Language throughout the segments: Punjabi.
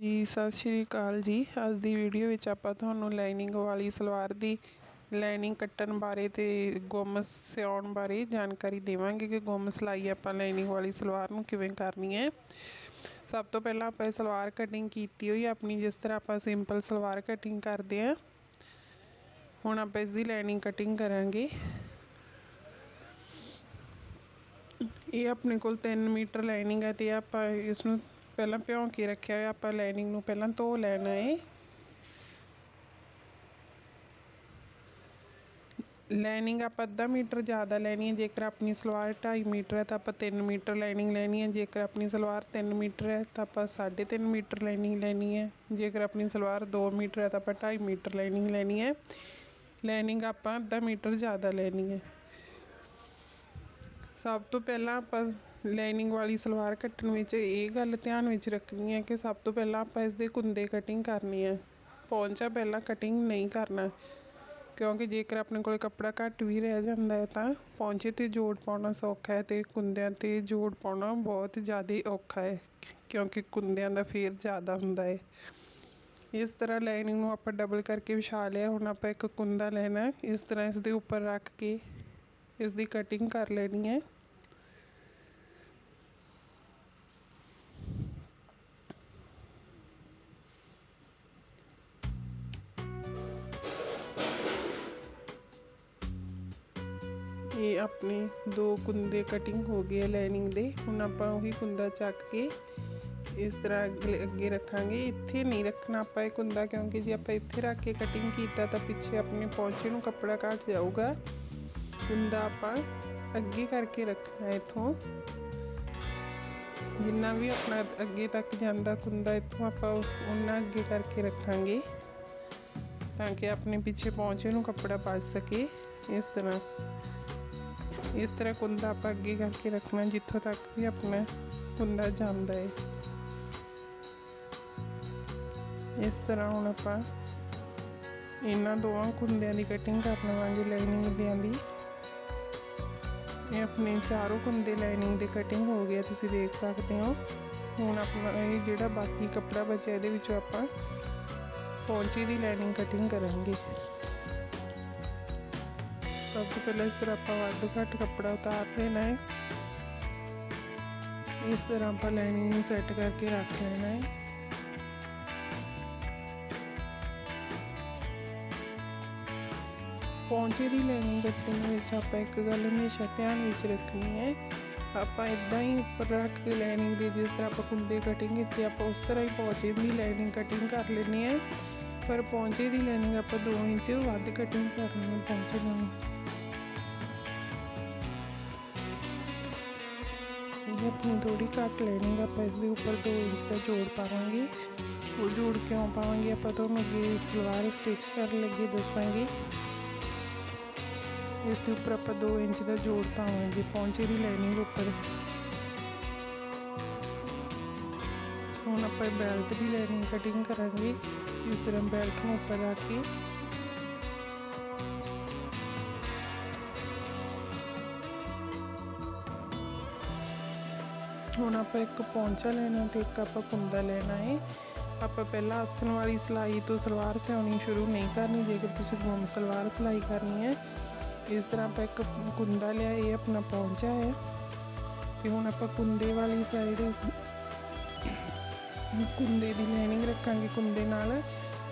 ਜੀ, ਸਤਿ ਸ਼੍ਰੀ ਅਕਾਲ ਜੀ। ਅੱਜ ਦੀ ਵੀਡੀਓ ਵਿੱਚ ਆਪਾਂ ਤੁਹਾਨੂੰ ਲਾਈਨਿੰਗ ਵਾਲੀ ਸਲਵਾਰ ਦੀ ਲਾਈਨਿੰਗ ਕੱਟਣ ਬਾਰੇ ਤੇ ਗੁੰਮ ਸਿਉਣ ਬਾਰੇ ਜਾਣਕਾਰੀ ਦੇਵਾਂਗੇ ਕਿ ਗੁੰਮ ਸਿਲਾਈ ਆਪਾਂ ਲਾਈਨਿੰਗ ਵਾਲੀ ਸਲਵਾਰ ਨੂੰ ਕਿਵੇਂ ਕਰਨੀ ਹੈ। ਸਭ ਤੋਂ ਪਹਿਲਾਂ ਆਪਾਂ ਸਲਵਾਰ ਕਟਿੰਗ ਕੀਤੀ ਹੋਈ ਆਪਣੀ ਜਿਸ ਤਰ੍ਹਾਂ ਆਪਾਂ ਸਿੰਪਲ ਸਲਵਾਰ ਕਟਿੰਗ ਕਰਦੇ ਆ ਹੁਣ ਆਪਾਂ ਇਸ ਦੀ ਲਾਈਨਿੰਗ ਕਟਿੰਗ ਕਰਾਂਗੇ। ਇਹ ਆਪਣੇ ਕੋਲ 3 ਮੀਟਰ ਲਾਈਨਿੰਗ ਹੈ ਤੇ ਆਪਾਂ ਇਸ ਨੂੰ ਪਹਿਲਾਂ ਭਿਉਂ ਕੇ ਰੱਖਿਆ ਹੋਇਆ, ਆਪਾਂ ਲਾਈਨਿੰਗ ਨੂੰ ਪਹਿਲਾਂ ਧੋ ਲੈਣਾ ਹੈ ਲਾਈਨਿੰਗ ਆਪਾਂ ਅੱਧਾ ਮੀਟਰ ਜ਼ਿਆਦਾ ਲੈਣੀ ਹੈ ਜੇਕਰ ਆਪਣੀ ਸਲਵਾਰ 2.5 ਮੀਟਰ ਹੈ ਤਾਂ ਆਪਾਂ 3 ਮੀਟਰ ਲਾਈਨਿੰਗ ਲੈਣੀ ਹੈ ਜੇਕਰ ਆਪਣੀ ਸਲਵਾਰ 3 ਮੀਟਰ ਹੈ ਤਾਂ ਆਪਾਂ 3.5 ਮੀਟਰ ਲਾਈਨਿੰਗ ਲੈਣੀ ਹੈ ਜੇਕਰ ਆਪਣੀ ਸਲਵਾਰ 2 ਮੀਟਰ ਹੈ ਤਾਂ ਆਪਾਂ 2.5 ਮੀਟਰ ਲਾਈਨਿੰਗ ਲੈਣੀ ਹੈ ਲਾਈਨਿੰਗ ਆਪਾਂ ਅੱਧਾ ਮੀਟਰ ਜ਼ਿਆਦਾ ਲੈਣੀ ਹੈ ਸਭ ਤੋਂ ਪਹਿਲਾਂ ਆਪਾਂ ਲਾਈਨਿੰਗ ਵਾਲੀ ਸਲਵਾਰ ਕੱਟਣ ਵਿੱਚ ਇਹ ਗੱਲ ਧਿਆਨ ਵਿੱਚ ਰੱਖਣੀ ਹੈ ਕਿ ਸਭ ਤੋਂ ਪਹਿਲਾਂ ਆਪਾਂ ਇਸ ਦੇ ਕੁੰਦੇ ਕਟਿੰਗ ਕਰਨੀ ਹੈ। ਪੌਂਚਾ ਪਹਿਲਾਂ ਕਟਿੰਗ ਨਹੀਂ ਕਰਨਾ। ਕਿਉਂਕਿ ਜੇਕਰ ਆਪਣੇ ਕੋਲ ਕੱਪੜਾ ਘੱਟ ਵੀ ਰਹਿ ਜਾਂਦਾ ਹੈ ਤਾਂ ਪੌਂਚੇ ਤੇ ਜੋੜ ਪਾਉਣਾ ਸੌਖਾ ਹੈ ਤੇ ਕੁੰਦਿਆਂ ਤੇ ਜੋੜ ਪਾਉਣਾ ਬਹੁਤ ਜ਼ਿਆਦਾ ਔਖਾ ਹੈ, ਕਿਉਂਕਿ ਕੁੰਦਿਆਂ ਦਾ ਫੇਰ ਜ਼ਿਆਦਾ ਹੁੰਦਾ ਹੈ। ਇਸ ਤਰ੍ਹਾਂ ਲਾਈਨਿੰਗ ਨੂੰ ਆਪਾਂ ਡਬਲ ਕਰਕੇ ਵਿਛਾ ਲਿਆ, ਹੁਣ ਆਪਾਂ ਇੱਕ ਕੁੰਦਾ ਲੈਣਾ ਇਸ ਤਰ੍ਹਾਂ ਇਸ ਦੇ ਉੱਪਰ ਰੱਖ ਕੇ ਇਸ ਦੀ ਕਟਿੰਗ ਕਰ ਲੈਣੀ ਹੈ। ਆਪਣੇ ਦੋ ਕੁੰਦੇ ਕਟਿੰਗ ਹੋ ਗਏ ਲਾਈਨਿੰਗ ਦੇ ਹੁਣ ਆਪਾਂ ਉਹੀ ਕੁੰਦਾ ਚੱਕ ਕੇ ਇਸ ਤਰ੍ਹਾਂ ਅੱਗੇ ਅੱਗੇ ਰੱਖਾਂਗੇ ਇੱਥੇ ਨਹੀਂ ਰੱਖਣਾ ਆਪਾਂ ਇਹ ਕੁੰਦਾ ਕਿਉਂਕਿ ਜੇ ਆਪਾਂ ਇੱਥੇ ਰੱਖ ਕੇ ਕਟਿੰਗ ਕੀਤਾ ਤਾਂ ਪਿੱਛੇ ਆਪਣੇ ਪੌਂਚੇ ਨੂੰ ਕੱਪੜਾ ਘਟ ਜਾਊਗਾ ਕੁੰਦਾ ਆਪਾਂ ਅੱਗੇ ਕਰਕੇ ਰੱਖਣਾ ਇਥੋਂ ਜਿੰਨਾ ਵੀ ਆਪਣਾ ਅੱਗੇ ਤੱਕ ਜਾਂਦਾ ਕੁੰਦਾ ਇਥੋਂ ਆਪਾਂ ਉਹਨਾਂ ਅੱਗੇ ਕਰਕੇ ਰੱਖਾਂਗੇ ਤਾਂ ਕਿ ਆਪਣੇ ਪਿੱਛੇ ਪਹੁੰਚੇ ਨੂੰ ਕੱਪੜਾ ਪਾ ਸਕੇ ਇਸ ਤਰ੍ਹਾਂ ਇਸ ਤਰ੍ਹਾਂ ਕੁੰਦਾ ਆਪਾਂ ਅੱਗੇ ਕਰਕੇ ਰੱਖਣਾ, ਜਿੱਥੋਂ ਤੱਕ ਵੀ ਆਪਣਾ ਕੁੰਦਾ ਜਾਂਦਾ ਹੈ ਇਸ ਤਰ੍ਹਾਂ ਹੁਣ ਆਪਾਂ ਇਹਨਾਂ ਦੋਵਾਂ ਕੁੰਦਿਆਂ ਦੀ ਕਟਿੰਗ ਕਰ ਲਵਾਂਗੇ ਲਾਈਨਿੰਗ ਦਿਆਂ ਦੀ। ਇਹ ਆਪਣੇ ਚਾਰੋਂ ਕੁੰਦੇ ਲਾਈਨਿੰਗ ਦੇ ਕਟਿੰਗ ਹੋ ਗਿਆ ਤੁਸੀਂ ਦੇਖ ਸਕਦੇ ਹੋ। ਹੁਣ ਆਪਣਾ ਇਹ ਜਿਹੜਾ ਬਾਕੀ ਕੱਪੜਾ ਬਚਿਆ, ਇਹਦੇ ਵਿੱਚੋਂ ਆਪਾਂ ਪੌਂਚੇ ਦੀ ਲਾਈਨਿੰਗ ਕਟਿੰਗ ਕਰਾਂਗੇ। ਸਭ ਤੋਂ ਪਹਿਲਾਂ ਇਸ ਤਰ੍ਹਾਂ ਆਪਾਂ ਵੱਧ ਘੱਟ ਕੱਪੜਾ ਉਤਾਰ ਲੈਣਾ ਹੈ ਇਸ ਤਰ੍ਹਾਂ ਆਪਾਂ ਲਾਈਨਿੰਗ ਨੂੰ ਸੈੱਟ ਕਰਕੇ ਰੱਖ ਲੈਣਾ ਹੈ ਪੌਂਚੇ ਦੀ ਲਾਈਨਿੰਗ ਕੱਟਣ ਵਿੱਚ ਆਪਾਂ ਇੱਕ ਗੱਲ ਹਮੇਸ਼ਾ ਧਿਆਨ ਵਿੱਚ ਰੱਖਣੀ ਹੈ ਆਪਾਂ ਇਦਾਂ ਹੀ ਉੱਪਰ ਰੱਖ ਕੇ ਲਾਈਨਿੰਗ ਦੇ ਜਿਸ ਤਰ੍ਹਾਂ ਆਪਾਂ ਕੁੰਦੇ ਕਟਿੰਗ ਕੀਤੀ ਆਪਾਂ ਉਸ ਤਰ੍ਹਾਂ ਹੀ ਪੌਂਚੇ ਦੀ ਲਾਈਨਿੰਗ ਕਟਿੰਗ ਕਰ ਲੈਣੀ ਹੈ ਪਰ ਪੌਂਚੇ ਦੀ ਲਾਈਨਿੰਗ ਆਪਾਂ 2 ਇੰਚ ਵੱਧ ਕਟਿੰਗ ਕਰਨੀ ਹੈ ਪੌਂਚੇ ਨੂੰ ਇਹ ਆਪਣੀ ਥੋੜੀ ਘੱਟ ਲਾਈਨਿੰਗ ਆਪਾਂ ਇਸ ਦੇ ਉੱਪਰ 2 ਇੰਚ ਦਾ ਜੋੜ ਪਾਵਾਂਗੇ। ਉਹ ਜੋੜ ਕਿਉਂ ਪਾਵਾਂਗੇ, ਆਪਾਂ ਤੁਹਾਨੂੰ ਅੱਗੇ ਸਲਵਾਰ ਸਟਿਚ ਕਰਨ ਲੱਗੇ ਦੱਸਾਂਗੇ। ਇਸ ਦੇ ਉੱਪਰ ਆਪਾਂ 2 ਇੰਚ ਦਾ ਜੋੜ ਪਾਵਾਂਗੇ, ਪੌਂਚੇ ਦੀ ਲਾਈਨਿੰਗ ਉੱਪਰ। ਹੁਣ ਆਪਾਂ ਬੈਲਟ ਦੀ ਲਾਈਨਿੰਗ ਕਟਿੰਗ ਕਰਾਂਗੇ। ਇਸ ਤਰ੍ਹਾਂ ਬੈਲਟ ਨੂੰ ਉੱਪਰ ਰੱਖ ਕੇ ਹੁਣ ਆਪਾਂ ਇੱਕ ਪੌਂਚਾ ਲੈਣਾ ਤੇ ਇੱਕ ਆਪਾਂ ਕੁੰਦਾ ਲੈਣਾ ਹੈ ਆਪਾਂ ਪਹਿਲਾਂ ਆਸਣ ਵਾਲੀ ਸਿਲਾਈ ਤੋਂ ਸਲਵਾਰ ਸਿਉਣੀ ਸ਼ੁਰੂ ਨਹੀਂ ਕਰਨੀ ਜੇਕਰ ਤੁਸੀਂ ਗੁੰਮ ਸਲਵਾਰ ਸਿਲਾਈ ਕਰਨੀ ਹੈ ਇਸ ਤਰ੍ਹਾਂ ਆਪਾਂ ਇੱਕ ਕੁੰਦਾ ਲਿਆ ਇਹ ਆਪਣਾ ਪੌਂਚਾ ਹੈ ਤੇ ਹੁਣ ਆਪਾਂ ਕੁੰਦੇ ਵਾਲੀ ਸਾਈਡ ਕੁੰਦੇ ਦੀ ਲਾਈਨਿੰਗ ਰੱਖਾਂਗੇ ਕੁੰਦੇ ਨਾਲ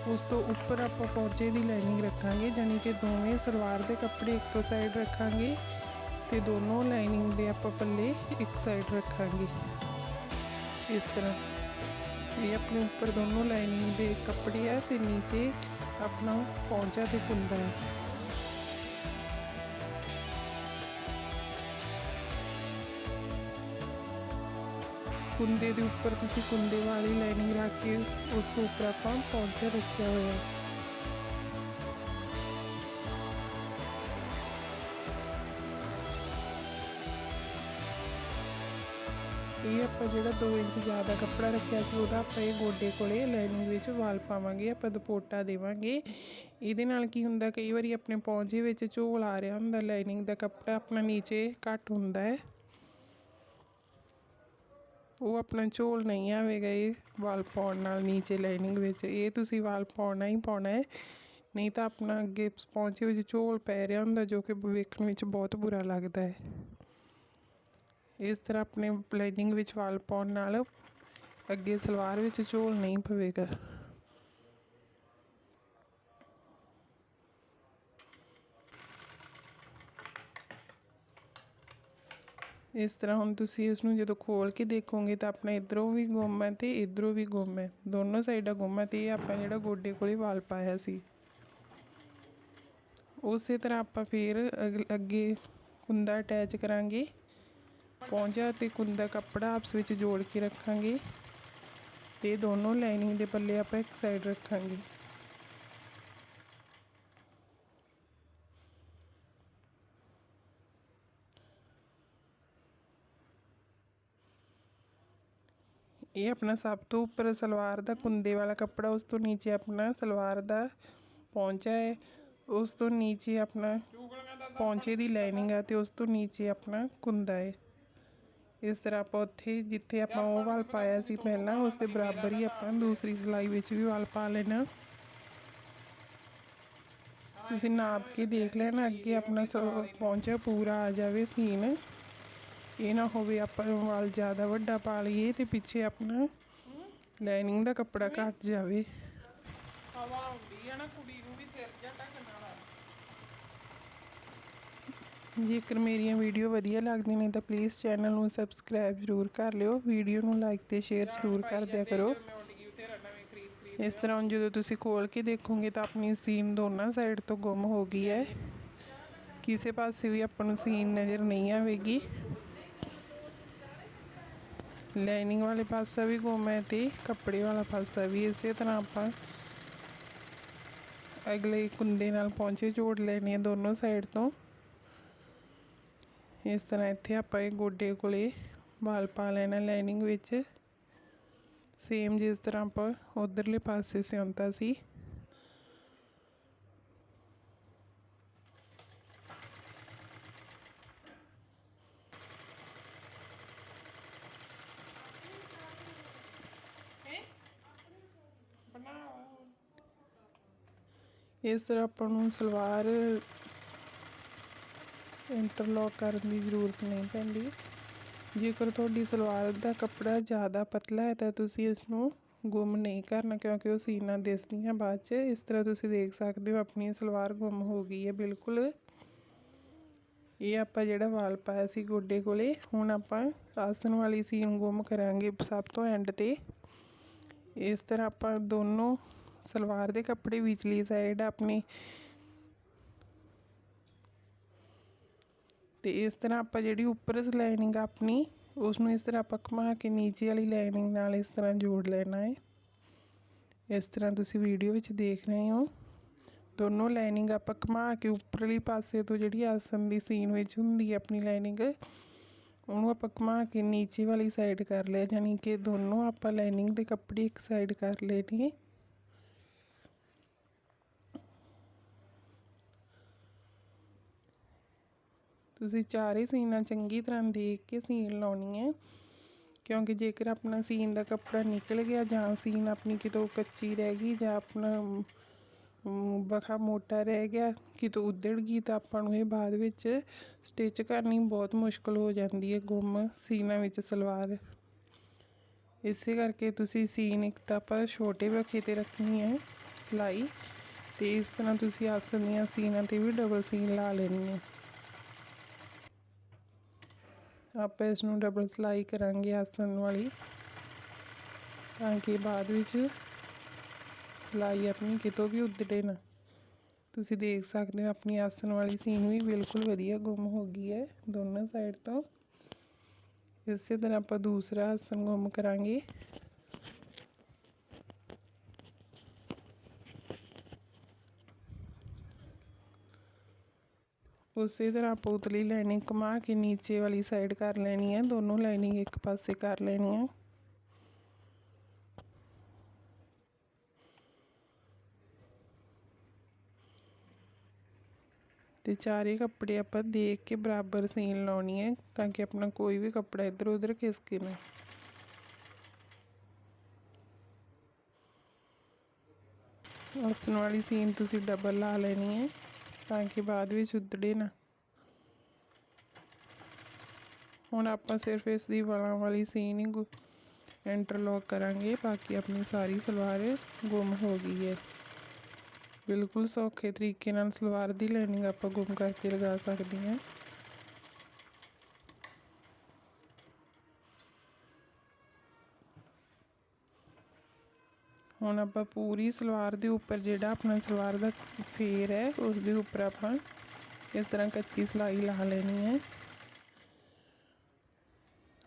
ਉਸ ਤੋਂ ਉੱਪਰ ਆਪਾਂ ਪੌਂਚੇ ਦੀ ਲਾਈਨਿੰਗ ਰੱਖਾਂਗੇ ਯਾਨੀ ਕਿ ਦੋਵੇਂ ਸਲਵਾਰ ਦੇ ਕੱਪੜੇ ਇੱਕੋ ਸਾਈਡ ਰੱਖਾਂਗੇ ਤੇ ਦੋਨੋਂ ਲਾਈਨਿੰਗ ਦੇ ਆਪਾਂ ਪੱਲੇ ਇੱਕ ਸਾਈਡ ਰੱਖਾਂਗੇ ਇਸ ਤਰ੍ਹਾਂ ਇਹ ਆਪਣੇ ਉੱਪਰ ਦੋਨੋਂ ਲਾਈਨਿੰਗ ਦੇ ਕੱਪੜੇ ਆ ਤੇ ਨੀਚੇ ਆਪਣਾ ਪੌਂਚਾ ਤੇ ਕੁੰਦਾ ਹੈ ਕੁੰਦੇ ਦੇ ਉੱਪਰ ਤੁਸੀਂ ਕੁੰਦੇ ਵਾਲੀ ਲਾਈਨਿੰਗ ਰੱਖ ਕੇ ਉਸ ਤੋਂ ਉੱਪਰ ਆਪਾਂ ਪੌਂਚਾ ਰੱਖਿਆ ਹੋਇਆ ਹੈ ਇਹ ਆਪਾਂ ਜਿਹੜਾ 2 ਇੰਚ ਜ਼ਿਆਦਾ ਕੱਪੜਾ ਰੱਖਿਆ ਸੀ ਉਹਦਾ ਆਪਾਂ ਇਹ ਗੋਡੇ ਕੋਲੇ ਲਾਈਨਿੰਗ ਵਿੱਚ ਵਾਲ ਪਾਵਾਂਗੇ ਆਪਾਂ ਦੁਪੋਟਾ ਦੇਵਾਂਗੇ ਇਹਦੇ ਨਾਲ ਕੀ ਹੁੰਦਾ ਕਈ ਵਾਰੀ ਆਪਣੇ ਪੌਂਚੇ ਵਿੱਚ ਝੋਲ ਆ ਰਿਹਾ ਹੁੰਦਾ ਲਾਈਨਿੰਗ ਦਾ ਕੱਪੜਾ ਆਪਣਾ ਨੀਚੇ ਘੱਟ ਹੁੰਦਾ ਹੈ ਉਹ ਆਪਣਾ ਝੋਲ ਨਹੀਂ ਆਵੇਗਾ ਇਹ ਵਾਲ ਪਾਉਣ ਨਾਲ ਨੀਚੇ ਲਾਈਨਿੰਗ ਵਿੱਚ। ਇਹ ਤੁਸੀਂ ਵਾਲ ਪਾਉਣਾ ਹੀ ਪਾਉਣਾ ਹੈ। ਨਹੀਂ ਤਾਂ ਆਪਣਾ ਅੱਗੇ ਪੌਂਚੇ ਵਿੱਚ ਝੋਲ ਪੈ ਰਿਹਾ ਹੁੰਦਾ ਜੋ ਕਿ ਵੇਖਣ ਵਿੱਚ ਬਹੁਤ ਬੁਰਾ ਲੱਗਦਾ ਹੈ। ਇਸ ਤਰ੍ਹਾਂ ਆਪਣੇ ਲਾਈਨਿੰਗ ਵਿੱਚ ਵਾਲ ਪਾਉਣ ਨਾਲ ਅੱਗੇ ਸਲਵਾਰ ਵਿੱਚ ਝੋਲ ਨਹੀਂ ਪਵੇਗਾ। ਇਸ ਤਰ੍ਹਾਂ ਹੁਣ ਤੁਸੀਂ ਇਸ ਨੂੰ ਜਦੋਂ ਖੋਲ ਕੇ ਦੇਖੋਗੇ ਤਾਂ ਆਪਣਾ ਇਧਰੋਂ ਵੀ ਗੁੰਮ ਹੈ ਤੇ ਇਧਰੋਂ ਵੀ ਗੁੰਮ ਹੈ। ਦੋਨੋਂ ਸਾਈਡਾਂ ਗੁੰਮ ਹੈ ਤੇ ਇਹ ਆਪਾਂ ਜਿਹੜਾ ਗੋਡੇ ਕੋਲੇ ਵਾਲ ਪਾਇਆ ਸੀ। ਉਸੇ ਤਰ੍ਹਾਂ ਆਪਾਂ ਫਿਰ ਅਗ- ਅੱਗੇ ਕੁੰਦਾ ਅਟੈਚ ਕਰਾਂਗੇ। ਪੌਂਚਾ ਤੇ ਕੁੰਦਾ ਕੱਪੜਾ ਆਪਸ ਵਿੱਚ ਜੋੜ ਕੇ ਰੱਖਾਂਗੇ। ਤੇ ਦੋਨੋਂ ਲਾਈਨਿੰਗ ਦੇ ਪੱਲੇ ਆਪਾਂ ਇੱਕ ਸਾਈਡ ਰੱਖਾਂਗੇ। ਇਹ ਆਪਣਾ ਸਭ ਤੋਂ ਉੱਪਰ ਸਲਵਾਰ ਦਾ ਕੁੰਦੇ ਵਾਲਾ ਕੱਪੜਾ ਉਸ ਤੋਂ ਨੀਚੇ ਆਪਣਾ ਸਲਵਾਰ ਦਾ ਪੌਂਚਾ ਹੈ ਉਸ ਤੋਂ ਨੀਚੇ ਆਪਣਾ ਪੌਂਚੇ ਦੀ ਲਾਈਨਿੰਗ ਹੈ ਤੇ ਉਸ ਤੋਂ ਨੀਚੇ ਆਪਣਾ ਕੁੰਦਾ ਹੈ ਇਸ ਤਰ੍ਹਾਂ ਆਪਾਂ ਉੱਥੇ ਜਿੱਥੇ ਆਪਾਂ ਉਹ ਵਾਲ ਪਾਇਆ ਸੀ ਪਹਿਲਾਂ ਉਸ ਦੇ ਬਰਾਬਰ ਹੀ ਆਪਾਂ ਦੂਸਰੀ ਸਿਲਾਈ ਵਿੱਚ ਵੀ ਵਾਲ ਪਾ ਲੈਣਾ ਤੁਸੀਂ ਨਾਪ ਕੇ ਦੇਖ ਲੈਣਾ ਅੱਗੇ ਆਪਣਾ ਸ- ਪੌਂਚਾ ਪੂਰਾ ਆ ਜਾਵੇ ਸੀਨ ਇਹ ਨਾ ਹੋਵੇ ਆਪਾਂ ਵਾਲ ਜ਼ਿਆਦਾ ਵੱਡਾ ਪਾ ਲਈਏ ਤੇ ਪਿੱਛੇ ਆਪਣਾ ਲਾਈਨਿੰਗ ਦਾ ਕੱਪੜਾ ਘੱਟ ਜਾਵੇ। ਹਵਾ ਆਉਂਦੀ ਆ ਨਾ ਕੁੜੀ ਨੂੰ ਵੀ ਸਿਰ ਜਾਂ ਢੱਕਣ ਵਾਲਾ ਜੇਕਰ ਮੇਰੀਆਂ ਵੀਡੀਓ ਵਧੀਆ ਲੱਗਦੀਆਂ ਨੇ ਤਾਂ ਪਲੀਜ਼ ਚੈਨਲ ਨੂੰ ਸਬਸਕ੍ਰਾਈਬ ਜ਼ਰੂਰ ਕਰ ਲਿਓ। ਵੀਡੀਓ ਨੂੰ ਲਾਈਕ ਤੇ ਸ਼ੇਅਰ ਜ਼ਰੂਰ ਕਰ ਦਿਆ ਕਰੋ। ਇਸ ਤਰ੍ਹਾਂ ਜਦੋਂ ਤੁਸੀਂ ਖੋਲ ਕੇ ਦੇਖੋਗੇ ਤਾਂ ਆਪਣੀ ਸੀਨ ਦੋਨਾਂ ਸਾਈਡ ਤੋਂ ਗੁੰਮ ਹੋ ਗਈ ਹੈ। ਕਿਸੇ ਪਾਸੇ ਵੀ ਆਪਾਂ ਨੂੰ ਸੀਨ ਨਜ਼ਰ ਨਹੀਂ ਆਵੇਗੀ। ਲਾਈਨਿੰਗ ਵਾਲੇ ਪਾਸਾ ਵੀ ਗੁੰਮ ਹੈ ਤੇ ਕੱਪੜੇ ਵਾਲਾ ਪਾਸਾ ਵੀ, ਇਸੇ ਤਰ੍ਹਾਂ ਆਪਾਂ ਅਗਲੇ ਕੁੰਦੇ ਨਾਲ ਪਹੁੰਚੇ ਜੋੜ ਲੈਣੇ ਆ ਦੋਨੋਂ ਸਾਈਡ ਤੋਂ। ਇਸ ਤਰ੍ਹਾਂ ਇੱਥੇ ਆਪਾਂ ਇਹ ਗੋਡੇ ਕੋਲੇ ਵਾਲ ਪਾ ਲੈਣਾ ਲਾਈਨਿੰਗ ਵਿੱਚ। ਸੇਮ ਜਿਸ ਤਰ੍ਹਾਂ ਆਪਾਂ ਉਧਰਲੇ ਪਾਸੇ ਸਿਉਂਤਾ ਸੀ। ਇਸ ਤਰ੍ਹਾਂ ਆਪਾਂ ਨੂੰ ਸਲਵਾਰ ਇੰਟਰਲੌਕ ਕਰਨ ਦੀ ਜ਼ਰੂਰਤ ਨਹੀਂ ਪੈਂਦੀ ਜੇਕਰ ਤੁਹਾਡੀ ਸਲਵਾਰ ਦਾ ਕੱਪੜਾ ਜ਼ਿਆਦਾ ਪਤਲਾ ਹੈ ਤਾਂ ਤੁਸੀਂ ਇਸ ਨੂੰ ਗੁੰਮ ਨਹੀਂ ਕਰਨਾ ਕਿਉਂਕਿ ਉਹ ਸੀਨਾ ਦਿਸਦੀਆਂ ਬਾਅਦ 'ਚ ਇਸ ਤਰ੍ਹਾਂ ਤੁਸੀਂ ਦੇਖ ਸਕਦੇ ਹੋ ਆਪਣੀ ਸਲਵਾਰ ਗੁੰਮ ਹੋ ਗਈ ਹੈ ਬਿਲਕੁਲ ਇਹ ਆਪਾਂ ਜਿਹੜਾ ਵਾਲ ਪਾਇਆ ਸੀ ਗੋਡੇ ਕੋਲੇ ਹੁਣ ਆਪਾਂ ਆਸਨ ਵਾਲੀ ਸੀਨ ਗੁੰਮ ਕਰਾਂਗੇ ਸਭ ਤੋਂ ਐਂਡ ਤੇ ਇਸ ਤਰ੍ਹਾਂ ਆਪਾਂ ਦੋਨੋਂ ਸਲਵਾਰ ਦੇ ਕੱਪੜੇ ਵਿਚਲੀ ਸਾਈਡ ਆਪਣੀ। ਤੇ ਇਸ ਤਰ੍ਹਾਂ ਆਪਾਂ ਜਿਹੜੀ ਉੱਪਰ ਲਾਈਨਿੰਗ ਆਪਣੀ ਉਸ ਨੂੰ ਇਸ ਤਰ੍ਹਾਂ ਆਪਾਂ ਘੁਮਾ ਕੇ ਨੀਚੇ ਵਾਲੀ ਲਾਈਨਿੰਗ ਨਾਲ ਇਸ ਤਰ੍ਹਾਂ ਜੋੜ ਲੈਣਾ ਹੈ। ਇਸ ਤਰ੍ਹਾਂ ਤੁਸੀਂ ਵੀਡੀਓ ਵਿੱਚ ਦੇਖ ਰਹੇ ਹੋ। ਦੋਨੋਂ ਲਾਈਨਿੰਗ ਆਪਾਂ ਘੁਮਾ ਕੇ ਉੱਪਰਲੀ ਪਾਸੇ ਤੋਂ ਜਿਹੜੀ ਆਸਨ ਦੀ ਸੀਨ ਵਿੱਚ ਹੁੰਦੀ ਹੈ ਆਪਣੀ ਲਾਈਨਿੰਗ ਉਹਨੂੰ ਆਪਾਂ ਘੁਮਾ ਕੇ ਨੀਚੇ ਵਾਲੀ ਸਾਈਡ ਕਰ ਲਿਆ ਯਾਨੀ ਕਿ ਦੋਨੋਂ ਆਪਾਂ ਲਾਈਨਿੰਗ ਦੇ ਕੱਪੜੇ ਇੱਕ ਸਾਈਡ ਕਰ ਲੈਣੇ ਤੁਸੀਂ ਚਾਰੇ ਸੀਨਾ ਚੰਗੀ ਤਰ੍ਹਾਂ ਦੇਖ ਕੇ ਸੀਨ ਲਾਉਣੀ ਹੈ। ਕਿਉਂਕਿ ਜੇਕਰ ਆਪਣਾ ਸੀਨ ਦਾ ਕੱਪੜਾ ਨਿਕਲ ਗਿਆ ਜਾਂ ਸੀਨ ਆਪਣੀ ਕਿਤੋਂ ਕੱਚੀ ਰਹਿ ਗਈ ਜਾਂ ਆਪਣਾ ਬਖਾ ਮੋਟਾ ਰਹਿ ਗਿਆ, ਕਿਤੋਂ ਉਧੜ ਗਈ, ਤਾਂ ਆਪਾਂ ਨੂੰ ਇਹ ਬਾਅਦ ਵਿੱਚ ਸਟਿਚ ਕਰਨੀ ਬਹੁਤ ਮੁਸ਼ਕਲ ਹੋ ਜਾਂਦੀ ਹੈ ਗੁੰਮ ਸੀਨਾਂ ਵਿੱਚ ਸਲਵਾਰ। ਇਸੇ ਕਰਕੇ ਤੁਸੀਂ ਸੀਨ ਇੱਕ ਤਾਂ ਆਪਾਂ ਛੋਟੇ ਵਖੇ ਤੇ ਰੱਖਣੀ ਹੈ ਸਿਲਾਈ, ਤੇ ਇਸ ਤਰ੍ਹਾਂ ਤੁਸੀਂ ਆਸਨ ਦੀਆਂ ਸੀਨਾਂ ਤੇ ਵੀ ਡਬਲ ਸੀਨ ਲਾ ਲੈਣੀ ਹੈ। ਆਪਾਂ ਇਸ ਨੂੰ ਡਬਲ ਸਿਲਾਈ ਕਰਾਂਗੇ ਆਸਨ ਵਾਲੀ ਤਾਂ ਕਿ ਬਾਅਦ ਵਿੱਚ ਸਿਲਾਈ ਆਪਣੀ ਕਿਤੋਂ ਵੀ ਉਧੜੇ ਨਾ ਤੁਸੀਂ ਦੇਖ ਸਕਦੇ ਹੋ ਆਪਣੀ ਆਸਨ ਵਾਲੀ ਸੀਨ ਵੀ ਬਿਲਕੁਲ ਵਧੀਆ ਗੁੰਮ ਹੋ ਗਈ ਹੈ ਦੋਨੋਂ ਸਾਈਡ ਤੋਂ ਇਸੇ ਤਰ੍ਹਾਂ ਆਪਾਂ ਦੂਸਰਾ ਆਸਨ ਗੁੰਮ ਕਰਾਂਗੇ उस तरह पोतली लाइनिंग घुमा के नीचे वाली साइड कर लेनी है। दोनों लाइनिंग एक पासे कर लेनी है। तो चार ही कपड़े आप देख के बराबर सीन लानी है, ताकि अपना कोई भी कपड़ा इधर उधर खिसके ना। आसन वाली सीन तुम डबल ला लेनी है। ਤਾਂ ਕਿ ਬਾਅਦ ਵਿੱਚ ਉਧੜੇ ਨਾ। ਹੁਣ ਆਪਾਂ ਸਿਰਫ ਇਸ ਦੀ ਵਾਲਾਂ ਵਾਲੀ ਸੀਨ ਹੀ ਇੰਟਰਲੌਕ ਕਰਾਂਗੇ, ਬਾਕੀ ਆਪਣੀ ਸਾਰੀ ਸਲਵਾਰ ਗੁੰਮ ਹੋ ਗਈ ਹੈ। ਬਿਲਕੁਲ ਸੌਖੇ ਤਰੀਕੇ ਨਾਲ ਸਲਵਾਰ ਦੀ ਲਾਈਨਿੰਗ ਆਪਾਂ ਗੁੰਮ ਕਰਕੇ ਲਗਾ ਸਕਦੇ ਹਾਂ। ਹੁਣ ਆਪਾਂ ਪੂਰੀ ਸਲਵਾਰ ਦੇ ਉੱਪਰ ਜਿਹੜਾ ਆਪਣਾ ਸਲਵਾਰ ਦਾ ਫੇਰ ਹੈ ਉਸ ਦੇ ਉੱਪਰ ਆਪਾਂ ਇਸ ਤਰ੍ਹਾਂ ਕੱਚੀ ਸਲਾਈ ਲਾ ਲੈਣੀ ਹੈ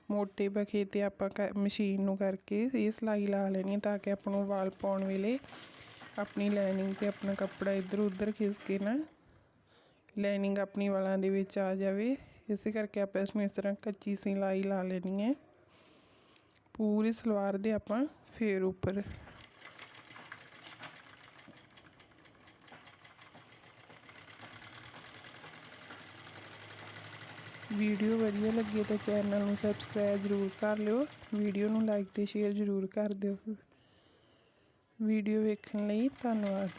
ਮੋਟੇ ਬਖੇ ਤੇ ਆਪਾਂ ਕ- ਮਸ਼ੀਨ ਨੂੰ ਕਰਕੇ ਇਹ ਸਲਾਈ ਲਾ ਲੈਣੀ ਹੈ ਤਾਂ ਕਿ ਆਪਾਂ ਨੂੰ ਵਾਲ ਪਾਉਣ ਵੇਲੇ ਆਪਣੀ ਲਾਈਨਿੰਗ ਤੇ ਆਪਣਾ ਕੱਪੜਾ ਇੱਧਰ ਉੱਧਰ ਖਿੱਚ ਕੇ ਨਾ ਲਾਈਨਿੰਗ ਆਪਣੀ ਵਾਲਾਂ ਦੇ ਵਿੱਚ ਆ ਜਾਵੇ ਇਸੇ ਕਰਕੇ ਆਪਾਂ ਇਸ ਨੂੰ ਇਸ ਤਰ੍ਹਾਂ ਕੱਚੀ ਸਿਲਾਈ ਲਾ ਲੈਣੀ ਹੈ ਪੂਰੀ ਸਲਵਾਰ ਦੇ ਆਪਾਂ ਫੇਰ ਉੱਪਰ ਵੀਡੀਓ ਵਧੀਆ ਲੱਗੇ ਤਾਂ ਚੈਨਲ ਨੂੰ ਸਬਸਕ੍ਰਾਈਬ ਜ਼ਰੂਰ ਕਰ ਲਿਓ, ਵੀਡੀਓ ਨੂੰ ਲਾਈਕ ਤੇ ਸ਼ੇਅਰ ਜ਼ਰੂਰ ਕਰ ਦਿਓ। ਵੀਡੀਓ ਵੇਖਣ ਲਈ ਧੰਨਵਾਦ।